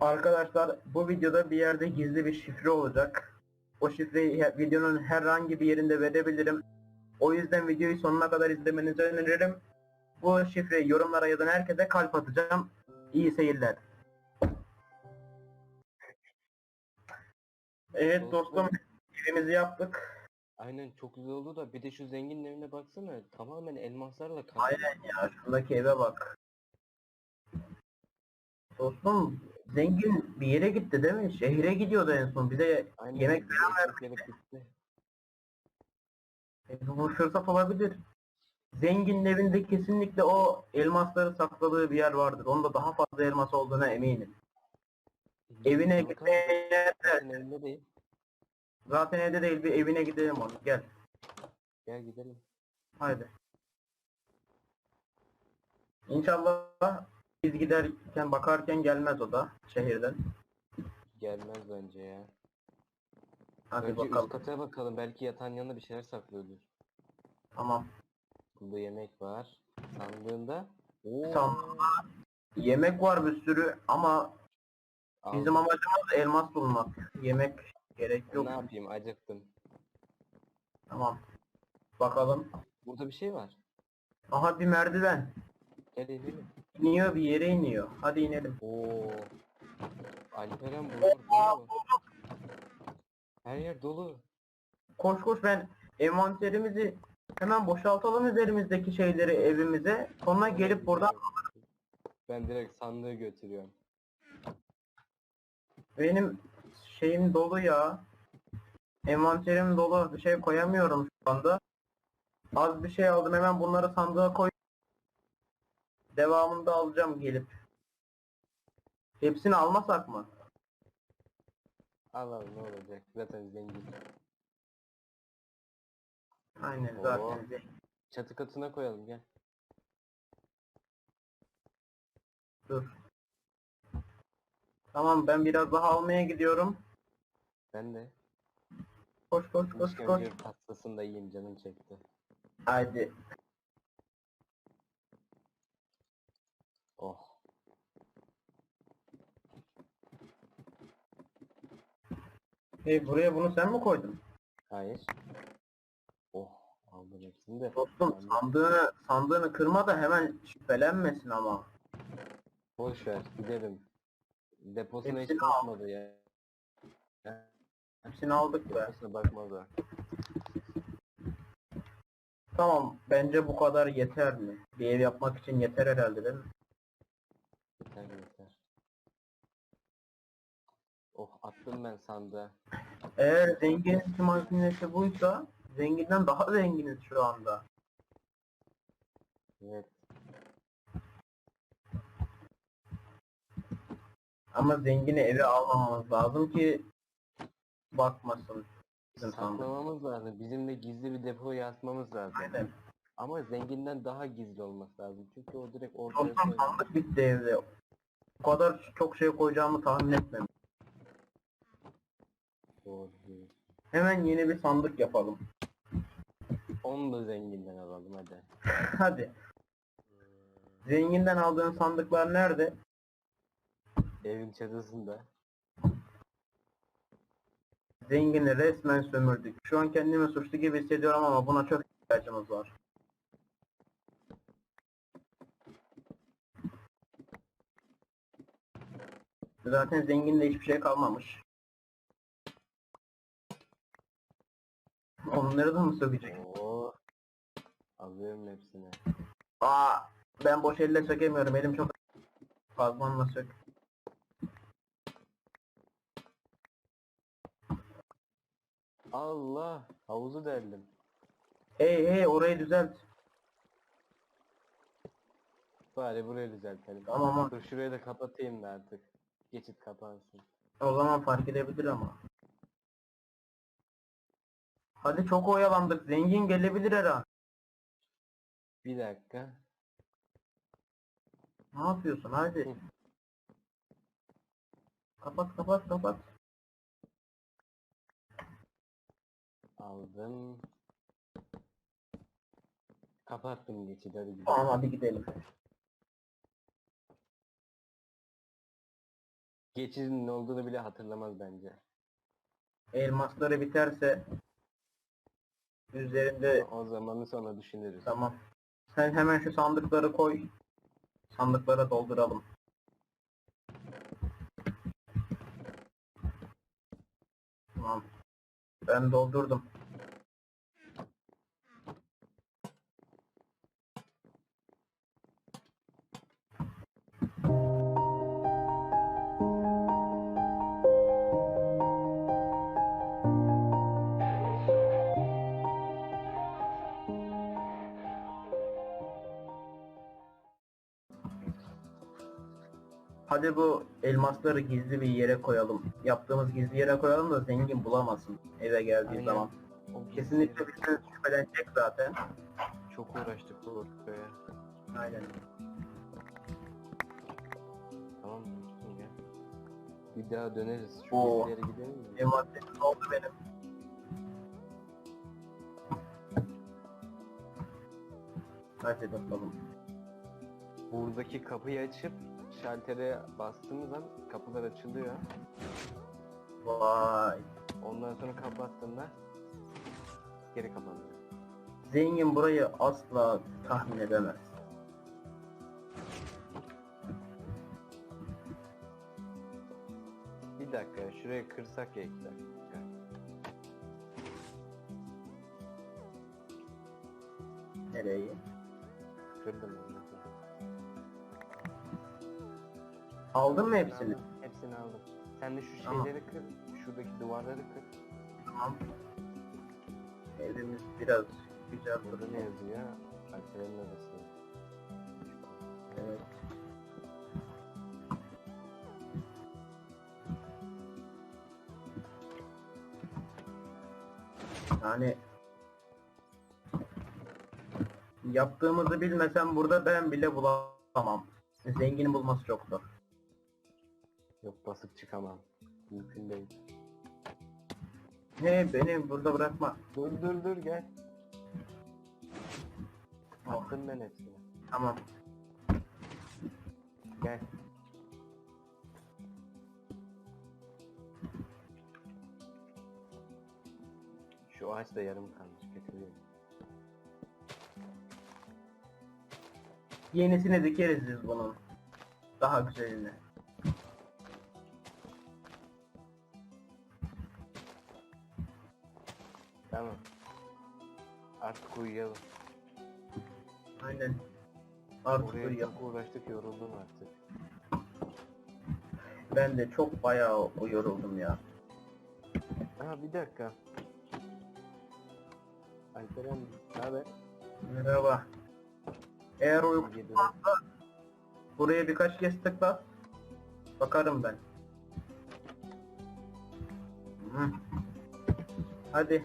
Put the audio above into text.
Arkadaşlar bu videoda bir yerde gizli bir şifre olacak. O şifreyi videonun herhangi bir yerinde verebilirim. O yüzden videoyu sonuna kadar izlemenizi öneririm. Bu şifreyi yorumlara yazan herkese kalp atacağım. İyi seyirler. Evet dostum evimizi yaptık. Aynen çok güzel oldu da bir de şu zenginin evine baksana tamamen elmaslarla kaplı. Aynen ya şuradaki eve bak. Dostum zengin bir yere gitti değil mi? Şehre gidiyordu en son. Bize Aynen yemek falan gitti. E, Bu fırsat olabilir. Zenginin evinde kesinlikle o elmasları sakladığı bir yer vardır. Onda daha fazla elmas olduğuna eminim. Evine gitmeye zaten evinde değil. zaten evde değil bir evine gidelim onu. Gel. Gel gidelim. Haydi. İnşallah biz giderken bakarken gelmez o da şehirden. Gelmez bence ya. Hadi Önce bakalım. üst kata bakalım belki yatağın yanında bir şeyler saklıyordur. Tamam. Burada yemek var. Sandığında. Oo. Sandığında Yemek var bir sürü ama bizim aldım. amacımız elmas bulmak. Yemek gerek yok. Ne yapayım acıktım. Tamam. Bakalım. Burada bir şey var. Aha bir merdiven. Gel inelim. İniyor bir yere iniyor. Hadi inelim. Oo. Alperen buralar dolu. Her yer dolu. Koş koş ben envanterimizi hemen boşaltalım üzerimizdeki şeyleri evimize. Sonra gelip buradan Ben direkt sandığı götürüyorum. benim şeyim dolu ya. Envanterim dolu. Bir şey koyamıyorum şu anda. Az bir şey aldım hemen bunları sandığa koy. Devamında alacağım gelip. Hepsini almasak mı? Al al ne olacak zaten zengin. Aynen Oo. zaten. zengin. Çatı katına koyalım gel. Dur. Tamam ben biraz daha almaya gidiyorum. Ben de. Koş koş koş koş. Pastasını da yiyeyim canım çekti. Haydi. Oh. Hey buraya bunu sen mi koydun? Hayır. Oh. Aldım hepsini de. Dostum sandığını sandığını kırma da hemen şüphelenmesin ama. Boş ver gidelim. Deposuna hiç Hepsini al. bakmadı ya. Ya, Hepsini aldık be. Deposuna bakmadı. Tamam bence bu kadar yeter mi? Bir ev yapmak için yeter herhalde değil mi? Yeter yeter. Oh attım ben sandığa. Eğer zengin makinesi buysa zenginden daha zenginiz şu anda. Evet. Ama zengini eve almamamız lazım ki bakmasın. Bizim sandık. Saklamamız lazım. Bizim de gizli bir depo yazmamız lazım. Aynen. Ama zenginden daha gizli olması lazım. Çünkü o direkt ortaya Dostum koyuyor. sandık bitti evde. Bu kadar çok şey koyacağımı tahmin etmem. Doğru. Hemen yeni bir sandık yapalım. Onu da zenginden alalım hadi. Hadi. Zenginden aldığın sandıklar nerede? Evin çatısında. Zengini resmen sömürdük. Şu an kendimi suçlu gibi hissediyorum ama buna çok ihtiyacımız var. Zaten zenginde hiçbir şey kalmamış. Onları da mı sökecek? Oo. Alıyorum hepsini. Aa, ben boş elle sökemiyorum. Elim çok fazlanla sök. Allah! Havuzu deldim. Hey hey orayı düzelt. Bari burayı düzeltelim. Tamam. Dur şurayı da kapatayım da artık. Geçit kapansın. O zaman fark edebilir ama. Hadi çok oyalandık. Zengin gelebilir her an. Bir dakika. Ne yapıyorsun? Hadi. Kapat kapat kapat. Aldım. Kapattım geçidi hadi gidelim. Tamam hadi gidelim. Geçidin ne olduğunu bile hatırlamaz bence. Elmasları biterse üzerinde O zamanı sonra düşünürüz. tamam. Sen hemen şu sandıkları koy. Sandıklara dolduralım. Tamam. Ben doldurdum. Hadi bu elmasları gizli bir yere koyalım. Yaptığımız gizli yere koyalım da zengin bulamasın eve geldiği Aynen. zaman. O Kesinlikle bizden şüphelenecek zaten. Çok uğraştık bu ortaya. Aynen. Tamam. Bir daha döneriz. Şu Oo. gezilere gidelim mi? Envanterim oldu benim. Hadi bakalım. Buradaki kapıyı açıp şaltere bastığımız an kapılar açılıyor. Vay. Ondan sonra kapattığında geri kapanıyor. Zengin burayı asla tahmin edemez. Bir dakika şuraya kırsak ya iki dakika. Nereyi? Kırdım onu. Aldın mı hepsini? Aldım, Hepsini aldım. Sen de şu Tamam. şeyleri kır. Şuradaki duvarları kır. Tamam. Evimiz biraz güzel Burada ne yazıyor? Alperen'in odası. Evet. Yani yaptığımızı bilmesem burada ben bile bulamam. Zengini bulması çok zor. Yok basıp çıkamam. Mümkün değil. He beni burada bırakma. Dur dur dur gel. Attım ben hepsini. tamam. Gel. Şu ağaç da yarım kalmış. Getiriyorum. Yenisini dikeriz biz bunun. Daha güzelini. Tamam. Artık uyuyalım. Aynen. Artık Oraya uyuyalım. çok uğraştık yoruldum artık. Ben de çok bayağı yoruldum ya. Aa bir dakika. Alperen ne haber? Merhaba. Eğer uyku Yedi. buraya birkaç kez tıkla. Bakarım ben. Hı. Hadi